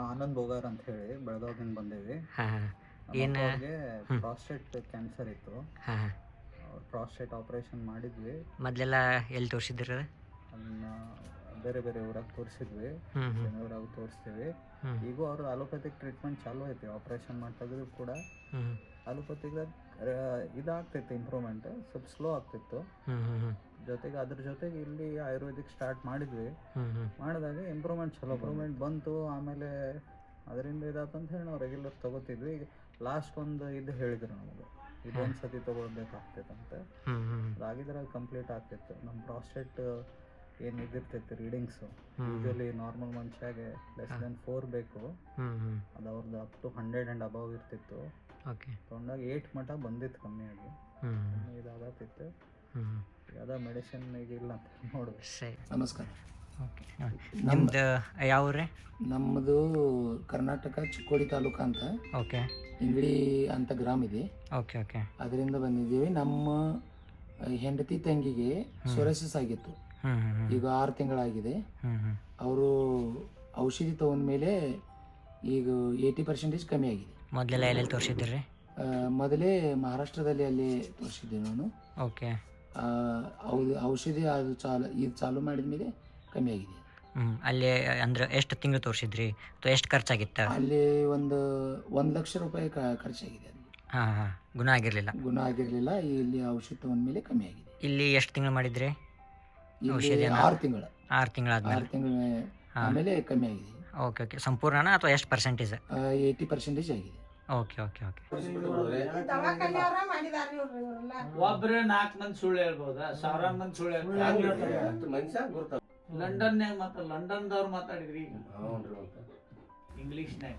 ಆನಂದ್ ಬೋಗಾರ್ ಅಂತ ಹೇಳಿ ಬೆಳಗಾವಿಯಿಂದ ಬಂದೇವಿ. ನಮ್ಮ ಪ್ರಾಸ್ಟೇಟ್ ಕ್ಯಾನ್ಸರ್ ಇತ್ತು. ಪ್ರಾಸ್ಟೇಟ್ ಆಪರೇಷನ್ ಮಾಡಿದ್ವಿ. ಮೊದಲೆಲ್ಲ ಎಲ್ಲಿ ತೋರಿಸಿದ್ರಿ ಅದನ್ನ ಬೇರೆ ಬೇರೆ ಊರಾಗ ತೋರಿಸಿದ್ವಿ. ಬೆಂಗಳೂರಾಗ ತೋರಿಸ್ತೀವಿ. ಈಗ ಅವ್ರ ಅಲೋಪತಿಕ್ ಟ್ರೀಟ್ಮೆಂಟ್ ಚಾಲೂ ಐತಿ. ಆಪರೇಷನ್ ಮಾಡಿ ತೆಗೆದ್ರು ಕೂಡ ಅಲೋಪತಿಕ್ ಅಲೋಪತಿಗ ಇದಾಗ್ತಿತ್ತು ಇಂಪ್ರೂವ್ಮೆಂಟ್ ಸ್ವಲ್ಪ ಸ್ಲೋ ಆಗ್ತಿತ್ತು. ಜೊತೆಗೆ ಅದ್ರ ಜೊತೆಗೆ ಇಲ್ಲಿ ಆಯುರ್ವೇದಿಕ್ ಸ್ಟಾರ್ಟ್ ಮಾಡಿದ್ವಿ. ಮಾಡಿದಾಗ ಇಂಪ್ರೂವ್ಮೆಂಟ್ ಚಲೋ ಇಂಪ್ರೂವ್ಮೆಂಟ್ ಬಂತು. ಆಮೇಲೆ ಅದರಿಂದ ಇದಾತಂತ ಹೇಳಿ ನಾವು ರೆಗ್ಯುಲರ್ ತಗೋತಿದ್ವಿ. ಈಗ ಲಾಸ್ಟ್ ಒಂದು ಇದು ಹೇಳಿದ್ರು ನಮಗೆ. ಇದೊಂದು ಸತಿ ತಗೊಳ್ಬೇಕಾಗ್ತೈತಂತೆ. ಅದಾಗಿದ್ರೆ ಅದು ಕಂಪ್ಲೀಟ್ ಆಗ್ತಿತ್ತು. ನಮ್ಮ ಪ್ರಾಸ್ಟೇಟ್ ಏನು ಇದಿರ್ತೈತಿ ರೀಡಿಂಗ್ಸು. ಯೂಶಲಿ ನಾರ್ಮಲ್ ಮನುಷ್ಯಾಗೆ ಲೆಸ್ ದೆನ್ ಫೋರ್ ಬೇಕು. ಅದು ಅವ್ರದ್ದು up to hundred and above ಇರ್ತಿತ್ತು. ತೊಗೊಂಡಾಗ ಏಯ್ಟ್ ಮಟ್ಟ ಬಂದಿತ್ತು ಕಮ್ಮಿಯಾಗಿ ಕಮ್ಮಿ ಇದಾಗತ್ತಿತ್ತು ಹ್ಞೂ ಯಾವುದೋ ಮೆಡಿಸಿನ್ ಇಲ್ಲ ಅಂತ ನೋಡ್ಬೇಕು. ಸರಿ. ನಮಸ್ಕಾರ. ಓಕೆ ನಿಮ್ದು ಯಾವ ನಮ್ಮದು ಕರ್ನಾಟಕ ಚಿಕ್ಕೋಡಿ ತಾಲೂಕು ಅಂತ. ಓಕೆ ಇಂಗಡಿ ಅಂತ ಗ್ರಾಮ ಇದೆ. ಓಕೆ ಓಕೆ ಅದರಿಂದ ಬಂದಿದ್ದೀವಿ. ನಮ್ಮ ಹೆಂಡತಿ ತಂಗಿಗೆ ಸೊರಸಿಸ್ ಆಗಿತ್ತು. ಈಗ ಆರು ತಿಂಗಳಾಗಿದೆ. ಅವರು ಔಷಧಿ ತಗೊಂಡ್ಮೇಲೆ ಈಗ ಏಯ್ಟಿ ಪರ್ಸೆಂಟೇಜ್ ಕಮ್ಮಿ ಆಗಿದೆ. ಮೊದಲೆಲ್ಲ ಎಲ್ಲೆಲ್ಲಿ ತೋರಿಸಿದ್ರಿ ಮೊದಲೇ ಮಹಾರಾಷ್ಟ್ರದಲ್ಲಿ ಅಲ್ಲಿ ತೋರಿಸಿದ್ದೆ ನಾನು. ಓಕೆ ಆ, ಔ- ಔಷಧಿ ಅದು ಚಾಲು ಇದು ಚಾಲು ಮಾಡಿದ ಮೇಲೆ ಕಮ್ಮಿ ಆಗಿದೆ. ಹ್ಞೂ ಅಲ್ಲಿ ಅಂದ್ರೆ ಎಷ್ಟು ತಿಂಗಳು ತೋರಿಸಿದ್ರಿ? ಅಥವಾ ಎಷ್ಟು ಖರ್ಚಾಗಿತ್ತ? ಅಲ್ಲಿ ಒಂದು ಒಂದು ಲಕ್ಷ ರೂಪಾಯಿ ಕ- ಖರ್ಚಾಗಿದೆ ಅದು ಹಾಂ ಹಾಂ ಗುಣ ಆಗಿರಲಿಲ್ಲ. ಗುಣ ಆಗಿರಲಿಲ್ಲ ಇಲ್ಲಿ ಔಷಧ ತಗೊಂಡ್ಮೇಲೆ ಕಮ್ಮಿ ಆಗಿದೆ. ಇಲ್ಲಿ ಎಷ್ಟು ತಿಂಗಳು ಮಾಡಿದ್ರಿ? ಇಲ್ಲಿ ಔಷಧಿಯನ್ನ? ಆರು ತಿಂಗಳು. ಆರು ತಿಂಗಳಾದ್ಮೇಲೆ ಆರು ತಿಂಗಳ. ಆಮೇಲೆ ಕಮ್ಮಿ ಆಗಿದೆ. Okay okay. ಸಂಪೂರ್ಣನಾ ಅಥವಾ ಎಷ್ಟು ಪರ್ಸೆಂಟೇಜ್ ಏಯ್ಟಿ ಪರ್ಸೆಂಟೇಜ್ ಆಗಿದೆ. ಓಕೆ ಓಕೆ ಓಕೆ ಒಬ್ರೆ ನಾಲ್ಕು ಮಂದಿ ಸುಳ್ಳು ಹೇಳ್ಬೋದಾ ಸಾವಿರಾರು ಮಂದಿ ಸುಳ್ಳು ಹೇಳ್ತಾರೆ ಲಂಡನ್ನ್ಯಾಗ ಮತ್ತ ಲಂಡನ್ದವ್ರು ಮಾತಾಡಿದ್ರಿ ಇಂಗ್ಲಿಷ್ನ್ಯಾಗ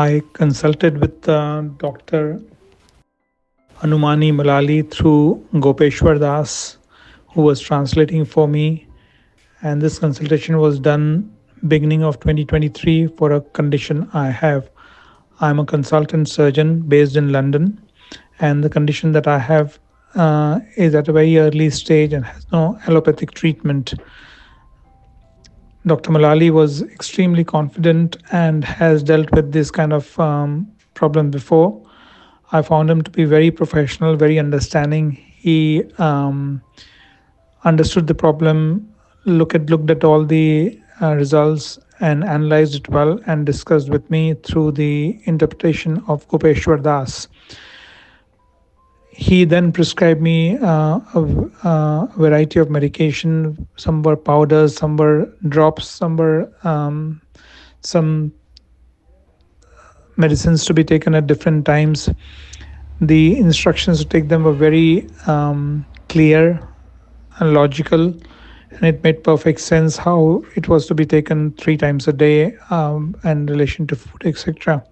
I consulted with uh, Dr. Anumani Malali through Gopeshwar Das, who was translating for me. And this consultation was done beginning of 2023 for a condition I have. I'm a consultant surgeon based in London, and the condition that I have uh, is at a very early stage and has no allopathic treatment. Dr. Malali was extremely confident and has dealt with this kind of um, problem before. I found him to be very professional, very understanding. He um, understood the problem, look at, looked at all the uh, results, and analyzed it well, and discussed with me through the interpretation of Gopeshwar Das he then prescribed me uh, a v- uh, variety of medication. Some were powders, some were drops, some were um, some medicines to be taken at different times. The instructions to take them were very um, clear and logical, and it made perfect sense how it was to be taken three times a day um, in relation to food, etc.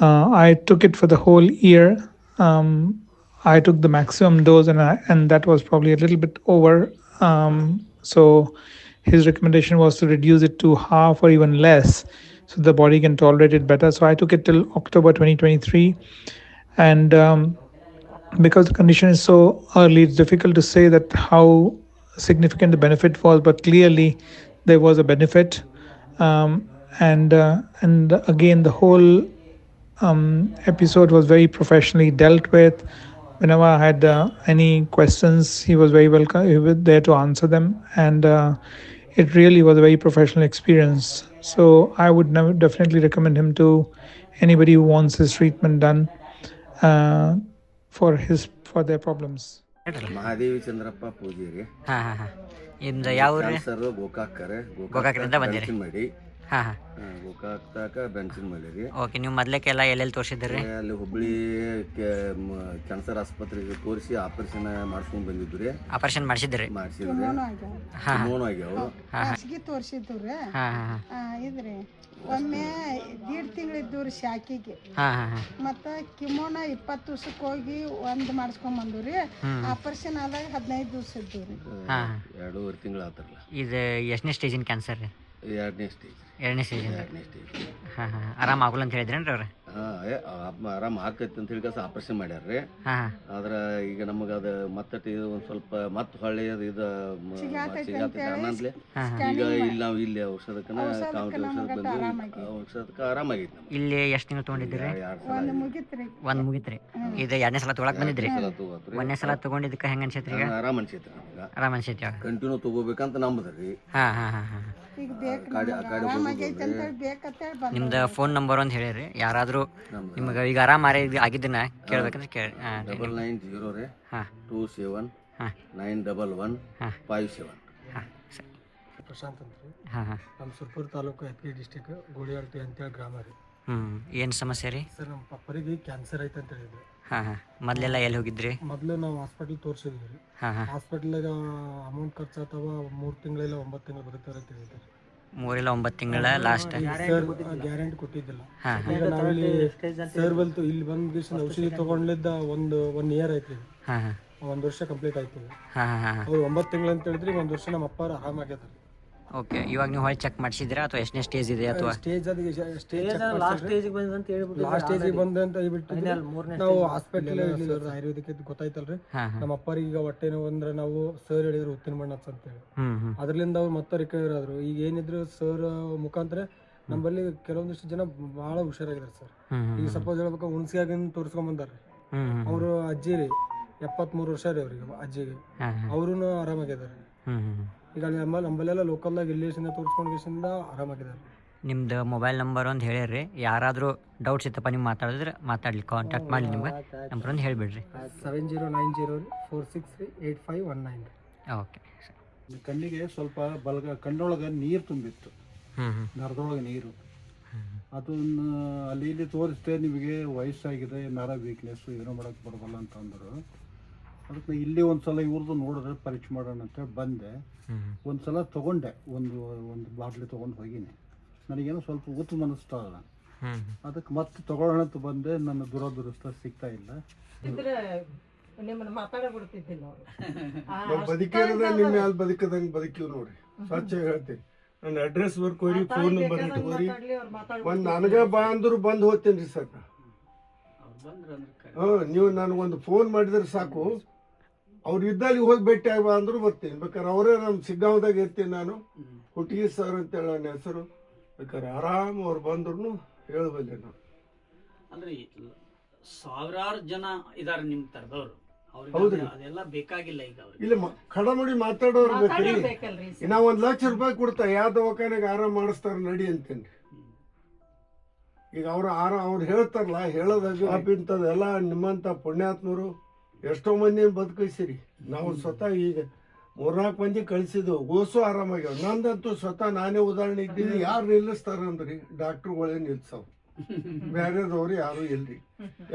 Uh, I took it for the whole year. Um, I took the maximum dose, and I, and that was probably a little bit over. Um, so his recommendation was to reduce it to half or even less, so the body can tolerate it better. So I took it till October 2023, and um, because the condition is so early, it's difficult to say that how significant the benefit was, but clearly there was a benefit. Um, and uh, and again, the whole um, episode was very professionally dealt with. Whenever I had uh, any questions, he was very welcome. He was there to answer them, and uh, it really was a very professional experience. So I would never definitely recommend him to anybody who wants his treatment done uh, for his for their problems. Mahadevi Chandrappa ಪೂಜೆ ಹಾಂ ಹಾಂ ಹಾಂ. ನಿಮ್ದು ಯಾವ ಊರು sir ಗೋಕಾಕರ ಗೋಕಾಕರಿಂದ ಬಂದಿರಿ? ಮಾಡಿ. ಹಾಂ. ಹಾಂ. ಆ, ಗೋಕಾಕ್ದಾಗ ಬೆನ್ಸಿನ್ ಮಾಡಿರಿ. ಓಕೆ ನೀವು ಮೊದ್ಲಕ್ಕೆಲ್ಲ ಎಲ್ಲೆಲ್ಲಿ ತೋರಿಸಿದ್ರಿ ಅಲ್ಲಿ ಹುಬ್ಳಿ ಕ್ಯಾನ್ಸರ್ ಆಸ್ಪತ್ರೆಗೆ ತೋರಿಸಿ ಆಪರೇಷನ್ ಮಾಡ್ಸ್ಕೊಂಡ್ ಬಂದಿದ್ದು ರೀ ಆಪರೇಷನ್ ಮಾಡಿಸಿದ್ರಿ. ಮಾಡಿಸಿದ್ರಿ ಆಗ್ಯಾವ. ಹಾಸಿಗೆ ತೋರಿಸಿದ್ದು ರೀ ಹಾಂ ಹಾಂ. ಹಾಂ ಇದ್ರಿ. ಒಮ್ಮೆ ದೀಡ್ ತಿಂಗಳಿದ್ದು ರೀ ಶಾಕಿಗೆ ಮತ್ತ ಹಾಂ ಹಾಂ. ಮತ್ತು ಕಿಮೋನ ಇಪ್ಪತ್ತು ದಿವ್ಸಕ್ಕೆ ಹೋಗಿ ಒಂದು ಮಾಡಿಸ್ಕೊಂಬಂದು ರೀ ಹ್ಮ್. ಆಪರೇಷನ್ ಆದಾಗ ಹದಿನೈದು ದಿವಸ ಇದ್ದು ರೀ ಹಾಂ. ಎರಡೂವರೆ ತಿಂಗಳು ಆತರಲ್ಲ ಇದು ಎಷ್ಟನೇ ಸ್ಟೇಜಿನ ಕ್ಯಾನ್ಸರ್ ರೀ? ಎರಡನೇ ಸ್ಟೇಜ್ ಎರಡನೇ ಸ್ಟೇಜ್ ಎರಡನೇ ಸ್ಟೇಜ್ ಹಾಂ ಹಾಂ ಆರಾಮ ಆಗಲ್ಲ ಅಂತ ಹೇಳಿದ್ರೇನ್ರಿ ಅವ್ರ? ಹಾಂ ಆರಾಮ ಆಕೈತಿ ಅಂತ ಹೇಳಿ ಆಪರೇಷನ್ ಮಾಡ್ಯಾರ ರೀ ಹಾ ಆದ್ರೆ ಈಗ ನಮಗೆ ಅದು ಮತ್ತೆ ಒಂದು ಸ್ವಲ್ಪ ಮತ್ತೆ ಹೊಳ್ಳಿ ಅದು ಇದು ಅನ್ನಂದ್ಲೆ. ಈಗ ಇಲ್ಲಿ ನಾವು ಇಲ್ಲಿ ಔಷಧಕ್ಕನ ಔಷಧಕ್ಕೆ ಕೌಂಟಿ ಔಷಧ ಬಂದು ಔಷಧಕ್ಕೆ ಆರಾಮಾಗೈತಿ ನಮ್ಗೆ. ಇಲ್ಲಿ ಎಷ್ಟು ತಿಂಗಳು ತೊಗೊಂಡಿದ್ರಿ ಒಂದು ಮುಗಿತ್ರಿ. ಒಂದ್ ಮುಗಿತ್ರಿ. ಇದು ಎರಡನೇ ಸಲ ತೊಗೊಳಕ್ ಬಂದಿದ್ರಿ? ಒಂದನೇ ಸಲ ತೊಗೊಂಡಿದ್ದಕ್ಕೆ ಹೆಂಗ ಅನ್ಸೈತ್ರಿ ಈಗ? ಆರಾಮ್ ಅನ್ಸೈತಿ ನಮ್ಗೆ. ಆರಾಮ ಅನ್ಸೈತಿ ಕಂಟಿನ್ಯೂ ತಗೋಬೇಕಂತ ನಂಬದ್ರಿ. ಹಾಂ ಹಾಂ ಹಾ ಹಾ. ಈಗ ಬೇಕು ಬೇಕಂತೇಳಿ ಬಂದ ನಿಮ್ದು ಫೋನ್ ನಂಬರ್ ಒಂದು ಹೇಳಿರಿ. ಯಾರಾದರೂ ನಿಮಗೆ ಈಗ ಆರಾಮ್ ಆರಿ ಆಗಿದ್ದನ್ನ ಕೇಳ್ಬೇಕಂದ್ರೆ ಕೇಳಿ ಹಾಂ ಡಬಲ್ ನೈನ್ ಜೀರೋ ರೀ. ಹಾಂ. ಟೂ ಸೆವೆನ್ ಹಾಂ. ನೈನ್ ಡಬಲ್ ಒನ್ ಹಾಂ. ಫೈವ್ ಸೆವೆನ್ ಹಾಂ ಸರಿ. ಪ್ರಶಾಂತ್ ಅಂತ ರೀ. ಹಾಂ ಹಾಂ. ನಮ್ಮ ಸುರ್ಪುರ ತಾಲೂಕು ಯಾದಗಿರಿ ಡಿಸ್ಟಿಕ್ ಗೋಳಿಯಾಳ್ತಿ ಅಂತೇಳಿ ಗ್ರಾಮ ರೀ. ಹ್ಞೂ ಏನು ಸಮಸ್ಯೆ ರೀ? ಸರ್ ನಮ್ಮ ಪಪ್ಪರಿಗೆ ಕ್ಯಾನ್ಸರ್ ಐತೆ ಅಂತ ಹೇಳಿದ್ರು. ಹಾಂ ಹಾಂ. ಮೊದಲೆಲ್ಲ ಎಲ್ಲಿ ಹೋಗಿದ್ರಿ? ಮೊದಲು ನಾವು ಹಾಸ್ಪಿಟಲ್ ತೋರಿಸಿದ್ವಿ ರೀ. ಹಾಂ ಹಾಂ. ಹಾಸ್ಪಿಟ್ಲಾಗ ಅಮೌಂಟ್ ಖರ್ಚು ಅಥವಾ ಮೂರು ತಿಂಗಳಿಲ್ಲ ಒಂಬತ್ತು ತಿಂಗಳು ಬರುತ್ತಾರೆ ಅಂತ ಹೇಳಿದ್ರು. ಮೂರಿಲ್ಲ ಒಂಬತ್ತು ತಿಂಗಳ ಲಾಸ್ಟ್ ಸರ್ ಗ್ಯಾರಂಟಿ ಕೊಟ್ಟಿದ್ದಿಲ್ಲ. ಹಾಂ ಹಾಂ. ಈಗ ನಾವಿಲ್ಲಿ ಸರ್ ಬಂತು ಇಲ್ಲಿ ಬಂದ ಔಷಧಿ ತಗೊಂಡಿದ್ದ ಒಂದು ಒನ್ ಇಯರ್ ಐತಿ ಒಂದ್ ಹಾಂ ಒಂದು ವರ್ಷ ಕಂಪ್ಲೀಟ್ ಆಯ್ತು ಹಾಂ ಹಾಂ ಹಾಂ. ಅವ್ರು ಒಂಬತ್ತು ತಿಂಗಳು ಅಂತ ಹೇಳಿದ್ರಿ ಒಂದು ವರ್ಷ ನಮ್ಮ ಅಪ್ಪ ಆರಾಮಾಗ್ಯದ ಓಕೆ ಇವಾಗ ನೀವು ಹೊಳೆ ಚೆಕ್ ಮಾಡಿಸಿದ್ರಾ ಅಥವಾ ಎಷ್ಟನೇ ಸ್ಟೇಜ್ ಇದೆ ಅಥವಾ? ಸ್ಟೇಜ್ ಅದು ಸ್ಟೇಜ್ ಲಾಸ್ಟ್ ಸ್ಟೇಜಿಗೆ ಬಂದ ಅಂತ ಹೇಳ್ಬಿಟ್ಟು ಲಾಸ್ಟ್ ಸ್ಟೇಜಿಗೆ ಬಂದ ಅಂತ ಹೇಳ್ಬಿಟ್ಟು ನಾವು ಹಾಸ್ಪಿಟಲ್ ಆಯುರ್ವೇದಿಕ್ ಗೊತ್ತಾಯ್ತಲ್ರಿ? ನಮ್ಮ ಅಪ್ಪರಿಗೆ ಈಗ ಹೊಟ್ಟೆ ನೋವು ಅಂದ್ರೆ ನಾವು ಸರ್ ಹೇಳಿದ್ರು ಉತ್ತಿನ ಮಣ್ಣು ಅಂತ ಹೇಳಿ. ಅದರಿಂದ ಅವ್ರು ಮತ್ತೆ ರಿಕವರ್ ಆದ್ರು. ಈಗ ಏನಿದ್ರು ಸರ್ ಮುಖಾಂತರ ನಮ್ಮಲ್ಲಿ ಕೆಲವೊಂದಿಷ್ಟು ಜನ ಬಹಳ ಹುಷಾರಾಗಿದ್ದಾರೆ ಸರ್ ಈಗ ಸಪೋಸ್ ಹೇಳ್ಬೇಕು ಹುಣಸಿಯಾಗಿಂದ ತೋರಿಸ್ಕೊಂಡ್ ಬಂದಾರೆ ಹ್ಞೂ ಹ್ಞೂ ಅವರು ಅಜ್ಜಿ ರೀ ಎಪ್ಪತ್ಮೂರು ವರ್ಷ ರೀ ಅವ್ರಿಗೆ ಅಜ್ಜಿಗೆ. ಅವರು ಆರಾಮಾಗಿದ್ದಾರೆ. ಈಗ ಅಲ್ಲಿ ನಮ್ಮ ನಂಬಲ್ಲೆಲ್ಲ ಲೋಕಲ್ದಾಗ ಇಲ್ಲಿಸಿಂದ ತೋರಿಸ್ಕೊಂಡಿಸಿಂದ ಆರಾಮಾಗಿದ್ದಾರೆ. ನಿಮ್ದು ಮೊಬೈಲ್ ನಂಬರ್ ಒಂದು ಹೇಳಿರಿ ಯಾರಾದರೂ ಡೌಟ್ಸ್ ಇತ್ತಪ್ಪ ನೀವು ಮಾತಾಡಿದ್ರೆ ಮಾತಾಡಲಿ ಕಾಂಟ್ಯಾಕ್ಟ್ ಮಾಡಿ ನಿಮ್ಗೆ. ನಂಬರ್ ಒಂದು ಹೇಳಿಬಿಡ್ರಿ. ಸೆವೆನ್ ಜೀರೋ ನೈನ್ ಜೀರೋ ರೀ ಫೋರ್ ಸಿಕ್ಸ್ ರೀ ಏಯ್ಟ್ ಫೈವ್ ಒನ್ ನೈನ್ ರೀ ಓಕೆ ಕಣ್ಣಿಗೆ ಸ್ವಲ್ಪ ಬಲ್ಗ ಕಣ್ಣೊಳಗೆ ನೀರು ತುಂಬಿತ್ತು. ಹ್ಞೂ ಹ್ಞೂ ನರದೊಳಗೆ ನೀರು. ಅದನ್ನ ಅಲ್ಲಿ ಇಲ್ಲಿ ತೋರಿಸ್ದೆ ನಿಮಗೆ ವಯಸ್ಸಾಗಿದೆ ನರ ವೀಕ್ನೆಸ್ಸು ಏನೋ ಮಾಡೋಕ್ಕೆ ಬರಬಲ್ಲ ಅಂತ ಅಂದರು ಅದಕ್ಕೆ ಇಲ್ಲಿ ಒಂದ್ಸಲ ಇವ್ರದ್ದು ನೋಡಿದ್ರೆ ಪರೀಕ್ಷೆ ಮಾಡೋಣ ಅಂತೇಳಿ ಬಂದೆ. ಒಂದ್ಸಲ ಒಂದು ಸಲ ತೊಗೊಂಡೆ. ಒಂದು ಒಂದು ಬಾಟ್ಲಿ ತಗೊಂಡು ಹೋಗಿನಿ. ನನಗೇನೋ ಸ್ವಲ್ಪ ಉತ್ತು ಮನಸ್ತಾ ಇಲ್ಲ ಅದಕ್ಕೆ ಮತ್ತೆ ತಗೊಳ್ಳೋಣ ಅಂತ ಬಂದೆ. ನನ್ನ ದುರದೃಷ್ಟ ಸಿಗ್ತಾ ಇಲ್ಲ. ಇದ್ರೆ ನಿಮ್ಮನ್ನ ಮಾತಾಡೇ ಬಿಡ್ತಿದ್ದಿಲ್ಲ ನಾವ್ ಬದುಕಿರೋದೇ ನಿಮ್ಮ ಮ್ಯಾಲ ಬದುಕದಂಗ್ ಬದುಕಿವ್ ನೋಡಿ. ಸ್ವಚ್ಛ ಹೇಳ್ತೀನಿ. ನನ್ನ ಅಡ್ರೆಸ್ ಹೋಗಿ ಫೋನ್ ನಂಬರ್ ಇಟ್ಕೋರಿ. ಒಂದ್ ನನಗೆ ಬಾ ಅಂದ್ರು ಬಂದ್ ಹೋಗ್ತೇನ್ರಿ ಸಾಕು. ಹಾ ನೀವು ನನಗೊಂದು ಫೋನ್ ಮಾಡಿದ್ರೆ ಸಾಕು. ಅವ್ರು ಇದ್ದಲ್ಲಿ ಹೋಗಿ ಭೇಟಿ ಆಗ ಅಂದ್ರು ಬರ್ತೀನಿ ಬೇಕಾದ್ರೆ ಅವರೇ ನಮ್ಮ ಸಿಗ್ಗಾಂವದಾಗ ಇರ್ತೀನಿ ನಾನು ಹುಟ್ಟಿಗೆ ಸರ್ ಅಂತೇಳಿ ನನ್ನ ಹೆಸರು. ಬೇಕಾದ್ರೆ ಆರಾಮ್ ಅವ್ರು ಬಂದ್ರು ಹೇಳಬಲ್ಲೆ ನಾನು. ಅಂದ್ರೆ ಸಾವಿರಾರು ಜನ ಇದಾರೆ ನಿಮ್ ತರದವ್ರು. ಹೌದ್ರಿ. ಅದೆಲ್ಲ ಬೇಕಾಗಿಲ್ಲ ಈಗ ಅವ್ರಿಗೆ. ಇಲ್ಲ ಮ- ಖಡಮಡಿ ಮಾತಾಡೋರು ಬೇಕ್ರಿ. ನಾ ಒಂದ್ ಲಕ್ಷ ರೂಪಾಯಿ ಕೊಡ್ತಾ ಯಾವ ದವಾಖಾನೆಗೆ ಆರಾಮ್ ಮಾಡಿಸ್ತಾರ ನಡಿ ಅಂತೇನ್ರಿ ಈಗ ಅವ್ರು ಆರಾಮ್ ಅವ್ರು ಹೇಳ್ತಾರಲ್ಲ ಹೇಳೋದಾಗ ಇಂಥದ್ದೆಲ್ಲ ನಿಮ್ಮಂತ ಪುಣ್ಯಾತ್ಮರು ಎಷ್ಟೋ ಮಂದಿನ ಬದುಕಿಸಿರಿ. ನಾವು ಸ್ವತಃ ಈಗ ಮೂರ್ನಾಲ್ಕು ಮಂದಿ ಕಳಿಸಿದ್ವು. ಓಸು ಆರಾಮಾಗ್ಯಾವ. ನಂದಂತೂ ಸ್ವತಃ ನಾನೇ ಉದಾಹರಣೆ ಇದ್ದೀನಿ. ಯಾರು ನಿಲ್ಲಿಸ್ತಾರ ಅಂದ್ರಿ? ಡಾಕ್ಟ್ರುಗಳೇ ನಿಲ್ಸವ್. ಬೇರೆದವ್ರು ಯಾರು ಇಲ್ರಿ.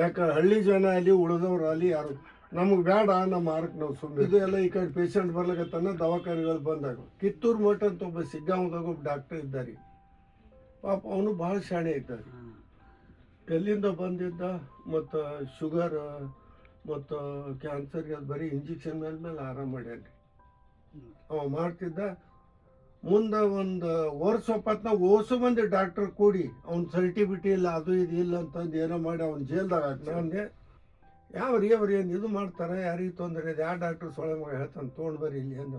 ಯಾಕ ಹಳ್ಳಿ ಜನ ಅಲ್ಲಿ, ಉಳಿದವ್ರು ಅಲ್ಲಿ ಯಾರು. ನಮಗೆ ಬೇಡ ನಮ್ಮ ಮಾರಕ್ಕೆ ನಾವು ಸುಮ್ಮನೆ ಇದು ಎಲ್ಲ ಈ ಕಡೆ ಪೇಷಂಟ್ ಬರ್ಲಕತ್ತಾನ ದವಾಖಾನೆಗಳು ಬಂದಾಗ. ಕಿತ್ತೂರು ಮಠ ಅಂತ ಒಬ್ಬ ಸಿಗ್ಗಾಂವದಾಗ ಒಬ್ಬ ಡಾಕ್ಟರ್ ಇದ್ದಾರೆ. ಪಾಪ ಅವನು ಭಾಳ ಶಾಣೆ ಇದ್ದಾರೆ ಎಲ್ಲಿಂದ ಬಂದಿದ್ದ? ಮತ್ತು ಶುಗರ್ ಮತ್ತು ಕ್ಯಾನ್ಸರ್ಗೆ ಅದು ಬರೀ ಇಂಜೆಕ್ಷನ್ ಮೇಲೆ ಮೇಲೆ ಆರಾಮ ಮಾಡ್ಯಾನ್ರಿ. ಅವ ಮಾಡ್ತಿದ್ದ ಮುಂದೆ ಒಂದು ವರ್ಷ ಒಪ್ಪತ್ನಾಗ ಓಸು ಬಂದು ಡಾಕ್ಟರ್ ಕೂಡಿ ಅವ್ನ ಸರ್ಟಿಫಿಕೇಟ್ ಇಲ್ಲ ಅದು ಇದು ಇಲ್ಲ ಅಂತಂದು ಏನೋ ಮಾಡಿ ಅವ್ನು ಜೇಲ್ದಾಗ ಹಾಕ್ತಾನೆ ಯಾವ ರೀ ಅವ್ರು ಏನು ಇದು ಮಾಡ್ತಾರೆ ಯಾರಿಗೆ ತೊಂದರೆ ಇದೆ ಯಾವ ಡಾಕ್ಟರ್ ಸೊಳೆ ಮಗ ಹೇಳ್ತಾನೆ ತೊಗೊಂಡು ಬರ್ರಿ ಇಲ್ಲಿ ಅಂದ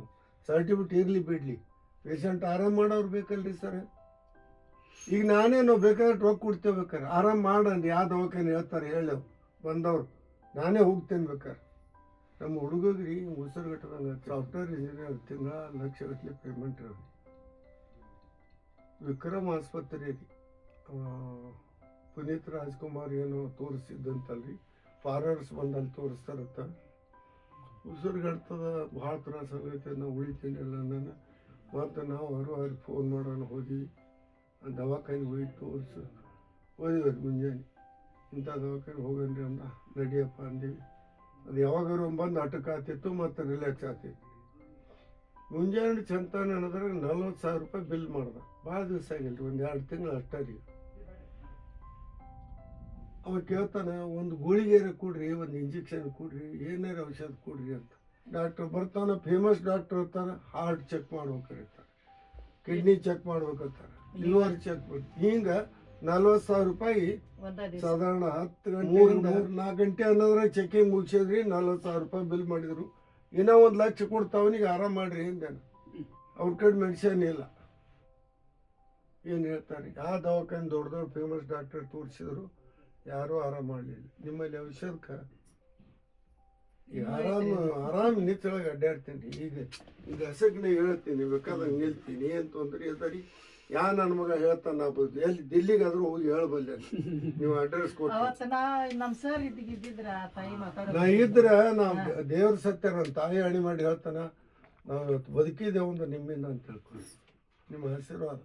ಸರ್ಟಿಫಿಕೇಟ್ ಇರಲಿ ಬಿಡಲಿ. ಪೇಷಂಟ್ ಆರಾಮ ಮಾಡೋರು ಬೇಕಲ್ರಿ ಸರ್? ಈಗ ನಾನೇನು ಬೇಕಾದ್ರೆ ರೊಕ್ಕ ಕೊಡ್ತೇವೆ ಬೇಕಾರೆ ಆರಾಮ ಮಾಡನ್ರಿ ಯಾವ ದವಾಖಾನೆ ಹೇಳ್ತಾರೆ ಹೇಳು ಬಂದವ್ರು. ನಾನೇ ಹೋಗ್ತೇನೆ ಬೇಕಾರೆ ನಮ್ಮ ಹುಡುಗಗ್ರಿ ಉಸಿರು ಕಟ್ಟದಂಗೆ ಸಾಫ್ಟ್ವೇರ್ ಇಂಜಿನಿಯರ್ ತಿಂಗಳ ಲಕ್ಷ ಗಟ್ಟಲೆ ಪೇಮೆಂಟ್ ಇರೋದು ವಿಕ್ರಮ್ ಆಸ್ಪತ್ರೆ ರೀ. ಪುನೀತ್ ರಾಜ್ಕುಮಾರ್ ಏನೋ ತೋರಿಸಿದ್ದಂತಲ್ರಿ. ಫಾರರ್ಸ್ ಬಂದಲ್ಲಿ ತೋರಿಸ್ತಾರತ್ತ ಉಸಿರುಗಡ್ತದ ಭಾಳ ತ್ರಾಸ ಆಗೈತೆ ನಾವು ಉಳಿತೀನಿ ಎಲ್ಲ ನಾನು ಮತ್ತು ನಾವು ಅವರು ಅವ್ರಿಗೆ ಫೋನ್ ಮಾಡೋಣ ಹೋಗಿ. ಆ ದವಾಖಾನೆ ಹೋಗಿ ತೋರಿಸು. ಹೋದಿವ್ರಿ ಮುಂಜಾನೆ. ಇಂಥ ದವಾಖಾನೆ ಹೋಗನ್ರಿ ಅಂದ ನಡಿಯಪ್ಪ ಅಂದೀವಿ. ಅದು ಯಾವಾಗಾರು ಬಂದು ಅಟಕ ಆತಿತ್ತು ಮತ್ತು ರಿಲ್ಯಾಕ್ಸ್ ಆಗ್ತಿತ್ತು. ಮುಂಜಾನೆ ಚಂತಾನ ಅನ್ನೋದ್ರಾಗ ನಲ್ವತ್ತು ಸಾವಿರ ರೂಪಾಯಿ ಬಿಲ್ ಮಾಡ್ದ. ಭಾಳ ದಿವಸ ಆಗಿಲ್ಲ ರೀ ಒಂದು ಎರಡು ತಿಂಗಳು ಅಷ್ಟೇ ರೀ. ಅವ ಕೇಳ್ತಾನೆ, ಒಂದು ಗುಳಿಗೆರ ಕೊಡ್ರಿ, ಒಂದು ಇಂಜೆಕ್ಷನ್ ಕೊಡ್ರಿ, ಏನಾರ ಔಷಧ ಕೊಡ್ರಿ ಅಂತ. ಡಾಕ್ಟರ್ ಬರ್ತಾನೆ ಫೇಮಸ್ ಡಾಕ್ಟರ್ ಇರ್ತಾರೆ ಹಾರ್ಟ್ ಚೆಕ್ ಮಾಡ್ಬೇಕಾರೆ ಕಿಡ್ನಿ ಚೆಕ್ ಮಾಡ್ಬೇಕಂತಾರೆ ಲಿವರ್ ಚೆಕ್ ಮಾಡಿ ಹಿಂಗೆ ನಲ್ವತ್ತು ಸಾವಿರ ರೂಪಾಯಿ ಸಾಧಾರಣ ಹತ್ತು ಗಂಟೆ ಮೂರು ನಾಲ್ಕು ಗಂಟೆ ಅನ್ನೋದ್ರ ಚೆಕಿಂಗ್ ಮುಗಿಸಿದ್ರಿ ನಲ್ವತ್ತು ಸಾವಿರ ರೂಪಾಯಿ ಬಿಲ್ ಮಾಡಿದ್ರು. ಇನ್ನೂ ಒಂದು ಲಕ್ಷ ಕೊಡ್ತಾವನಿಗೆ ಆರಾಮ್ ಮಾಡ್ರಿ ಅಂದೆ ಅವ್ರ ಕಡೆ ಮೆಡಿಸಿನ್ ಇಲ್ಲ. ಏನು ಹೇಳ್ತಾರೆ? ಆ ದವಾಖಾನೆ ದೊಡ್ಡ ದೊಡ್ಡ ಫೇಮಸ್ ಡಾಕ್ಟರ್ ತೋರಿಸಿದ್ರು. ಯಾರೂ ಆರಾಮ ಮಾಡಲಿಲ್ಲ. ನಿಮ್ಮಲ್ಲಿ ಔಷಧಕ್ಕೆ ಈಗ ಆರಾಮ ಆರಾಮ್ ನಿಂತೊಳಗೆ ಅಡ್ಡಾಡ್ತೀನಿ. ಈಗ ಈಗ ಹಸಕ್ನೆ ಹೇಳ್ತೀನಿ ಬೇಕಾದಂಗೆ ನಿಲ್ತೀನಿ. ಏನು ತೊಂದರೆ ಯಾ ನನ್ನ ಮಗ ಹೇಳ್ತಾನ ಆಗ್ಬೋದು ಎಲ್ಲಿ ದಿಲ್ಲಿಗಾದ್ರೂ ಹೋಗಿ ಹೇಳಬಲ್ಲೆ ನೀವು ಅಡ್ರೆಸ್ ಕೊಟ್ಟು. ಅವತ್ತು ನಾ ನಮ್ಮ ಸರ್ ಇದ್ದಿದ್ರ ತಾಯಿ ಮಾತಾಡೋದು. ನಾ ಇದ್ರೆ ನಾ ದೇವ್ರ ಸತ್ಯ ನನ್ನ ತಾಯಿ ಅಣಿ ಮಾಡಿ ಹೇಳ್ತಾನ. ನಾವು ಇವತ್ತು ಬದುಕಿದೆ ಒಂದು ನಿಮ್ಮಿಂದ ಅಂತ ಹೇಳ್ಕೊಳ್ಳಿ ನಿಮ್ಮ ಆಶೀರ್ವಾದ.